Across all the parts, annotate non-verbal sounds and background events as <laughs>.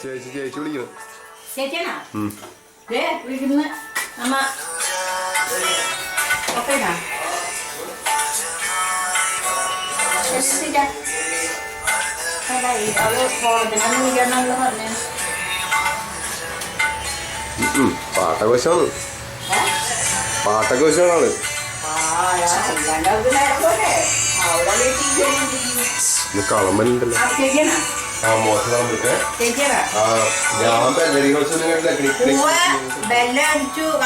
ചേച്ചി ചേച്ചി വിളിക്കണം ചേച്ചിയാണോ വിളിക്കുന്ന അമ്മ. പാട്ടൊക്കെ വെച്ചാണ് പാട്ടൊക്കെ ഇന്ന് കളമ്പലുണ്ടല്ലോ ആ മോശം ഞാൻ കണ്ടില്ല ക്ലിക്ക് ക്ലിക്ക്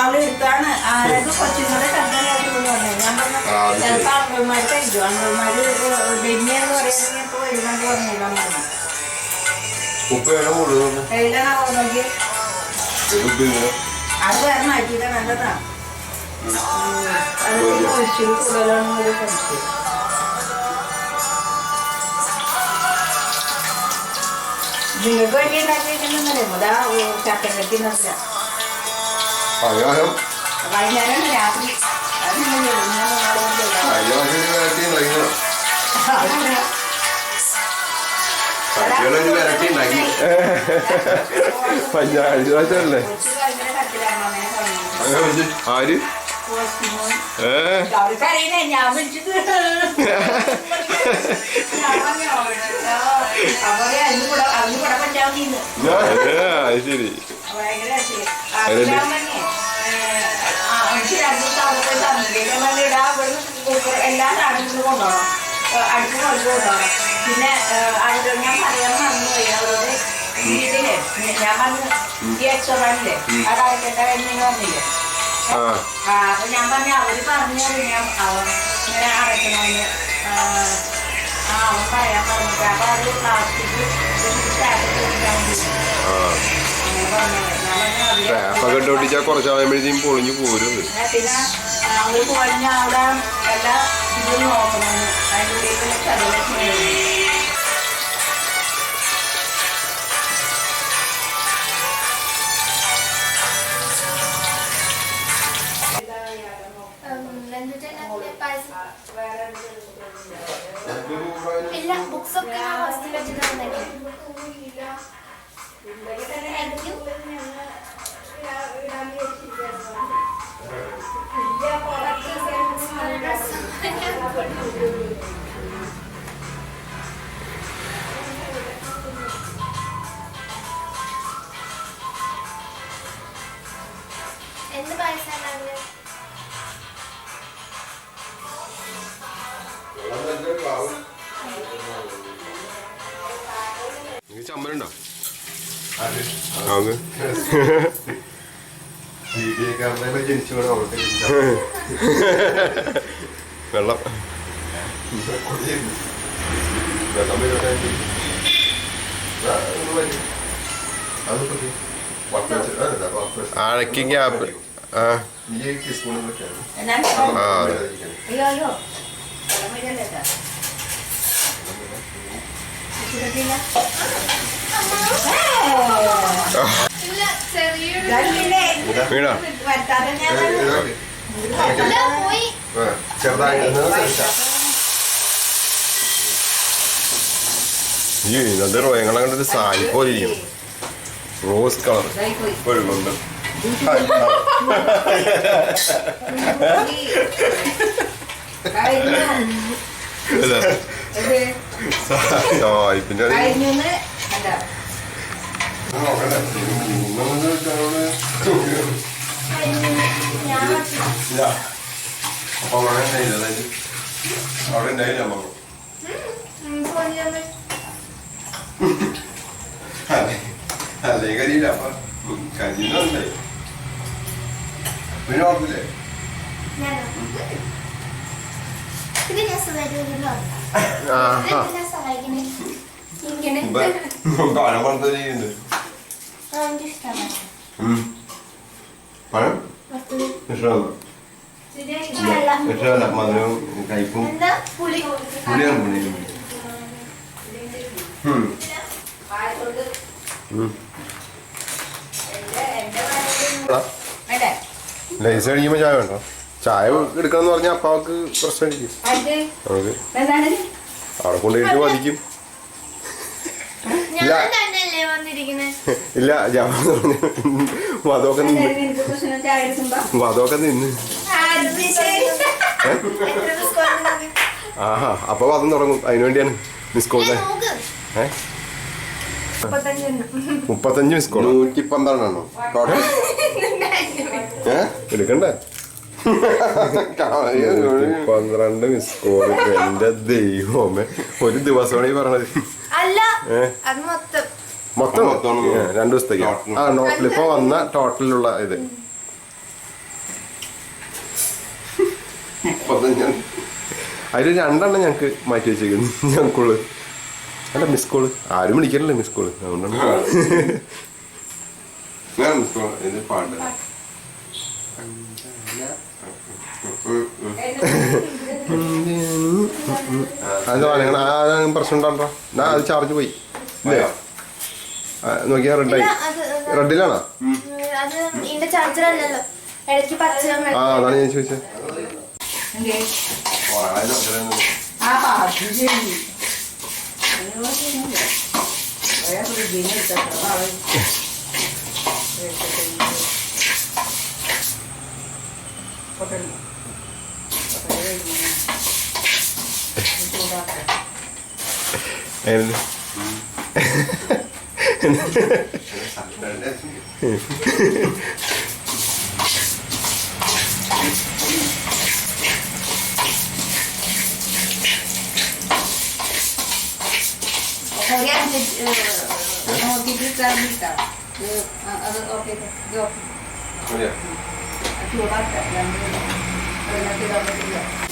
അവൾ എടുത്താണ്. അത് വേറെ മാറ്റിയിട്ട് നല്ലതാ. അത് ഒഴിച്ചു കൂടുതലാണ് ഒരു സംശയം. ഇടാം. കഴിഞ്ഞ പ്രാവശ്യം വരട്ടി ഉണ്ടാക്കിയോ കഴിഞ്ഞ വരട്ടി ഉണ്ടാക്കി പഞ്ചായത്ത് പറഞ്ഞു ആര്? ശരി അവിടെ പോയി എല്ലാ സാധനങ്ങളും കൊണ്ടുപോകണം കൊണ്ട് കൊണ്ടുപോകണം പിന്നെ അത് ഞാൻ പറയാൻ മറന്നുപോയി അവരോട് വീട്ടിൽ ഞാൻ പറഞ്ഞു ഈ എക്സോബാനില്ലേ അത് അടയ്ക്കേണ്ട കാര്യം പറഞ്ഞില്ലേ? അപ്പൊ ഞാൻ പറഞ്ഞു അവർ പറഞ്ഞു ഞാൻ അവൻ ഇങ്ങനെ അടയ്ക്കണമെന്ന് ആ, അവൻ പറയാൻ പറഞ്ഞിട്ട്. അപ്പൊ അത് പ്ലാസ്റ്റിക് സ്റ്റാറ്റസ് കൊടുക്കാൻ വേണ്ടി ആ. അങ്ങനെ പറഞ്ഞത് ഞാൻ പറഞ്ഞു അവർ ട്രാപ്പൊക്കെ ഇട്ട് ഒട്ടിച്ചാൽ കുറച്ചാകുമ്പോഴത്തേക്കും പൊളിഞ്ഞു പോരും. അവിടെ എല്ലാ നോക്കണമെന്ന് അതിന്റെ ഇല്ല ബുക്സ് ഒക്കെ ഞാൻ ഹോസ്റ്റലിൽ വെച്ചിട്ടാണ് എന്ത് അത് വെള്ളം. അഴക്കിങ് ഗ്യാപ്പ് ആ. ആ വീണോ ഞാൻ പോയി ഈ ഇന്നത്തെ റോയങ്ങളെ കണ്ടിട്ട് സാരി പോലെ റോസ് കളർ ഇത് സായിപ്പിന്റെ ഞാൻ അപ്പൊ അവിടെ ഉണ്ടായില്ല അതായത് അവിടെ ഉണ്ടായില്ല ഫോണിൽ അല്ലേ കരിയില്ല അപ്പൊ കരിയുന്നുണ്ടായി പിന്നെ ഓർത്തില്ലേ ഞാനോ ഇത് ഞാൻ സുഖമായിട്ട് ആഹാ ഞാൻ സഹായിക്കണേ ഇങ്ങനെ. പഴം എനിക്ക് ഇഷ്ടമാണ് പഴം? വറുത്തത്. ഇഷ്ടമല്ല മധുരവും കയ്പും പുളിയാണ് പുളി. ലൈസ് കഴിക്കുമ്പോ ചായ വേണ്ടോ? ചായ എടുക്കണം എന്ന് പറഞ്ഞാൽ അപ്പാവക്ക് പ്രശ്നമായിരിക്കും അവിടെ കൊണ്ടുപോയിട്ട് ഞാൻ <laughs> ഇല്ല. ഞാൻ <laughs> വധമൊക്കെ നിന്ന് വധമൊക്കെ നിന്ന്. ആഹാ അപ്പൊ വധം തുടങ്ങും. അതിനു വേണ്ടിയാണ് മിസ് കോൾ ഏ? മുപ്പത്തഞ്ച് മിസ് കോൾ നൂറ്റി പന്ത്രണ്ടെണ്ണോ ടോട്ടൽ ഏ? എടുക്കണ്ടേ പന്ത്രണ്ട് മിസ് കോൾ എന്റെ ദൈവമേ. ഒരു ദിവസമാണ് ഈ പറഞ്ഞത് മൊത്തം. മൊത്തം? മൊത്തം. ഏ, രണ്ട് ദിവസത്തേക്ക്? ആ നോട്ടിൽ ഇപ്പൊ വന്ന ടോട്ടലിലുള്ള ഇത്. അതിൽ രണ്ടെണ്ണം ഞങ്ങക്ക് മാറ്റി വെച്ചേക്കുന്നു. ഞങ്ങൾക്കുള്ളു അല്ല മിസ് കോൾ ആരും വിളിക്കണില്ല മിസ് കോൾ അതുകൊണ്ടാണ്. പാട്ട്. അത് നിങ്ങൾ ആ പ്രശ്നം ഉണ്ടാണ്ടോ എന്നാ അത് ചാർജ് പോയി. ഇല്ലയോ ആ, നോക്കിയാ റെഡായി ഇല്ല, അത് റെഡിലാണോ ആ അതാണ് ഞാൻ ചോദിച്ചത് എന്തേ? ആ <laughs> El. Kalian mau tidur kan bisa. Oke, yuk. Dua partai, yang ini. Nanti dapat tiga.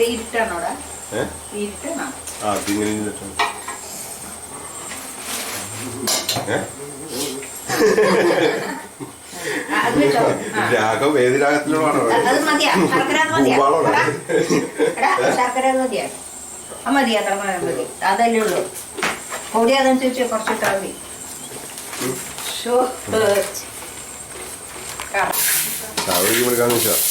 അത് ഇരുട്ടാണോടാ? ഇരുട്ടാണോ ആ അതിങ്ങനെ രാഗം ഏത് രാഗത്തിലുള്ളതാണോ? അത് മതി അത്ര മതി അതല്ലേ ഉള്ളൂ. കൂടി അതനുസരിച്ച് കുറച്ചിട്ടാൽ മതി. ഷോ വിളിക്കാന്ന് വെച്ചാ ദാ, ദാ. ഏയ്. വെറുതെ വിളിച്ചു. ആ, അപ്പൊ അങ്ങനെ. ഏ? എടാ, ഇത് ഇച്ചിരി കൂടി മൊരിയാണ്ടായിരുന്ന അമിച്ചോർത്ത് ഇതോർത്ത് പിന്നെ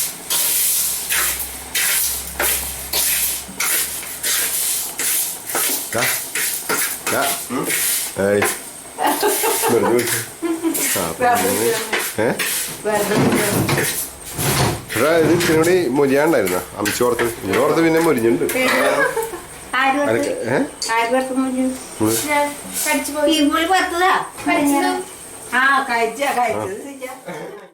മൊരിഞ്ഞിട്ടുണ്ട് ആര് അതൊക്കെ വറുത്ത്? ഏ ആര് വറുത്ത് മുറിഞ്ഞു? കടിച്ചു പോയി ഈ പുളി വറുത്തതാ കടിച്ചത് ആ കഴിച്ച കഴിച്ചത്.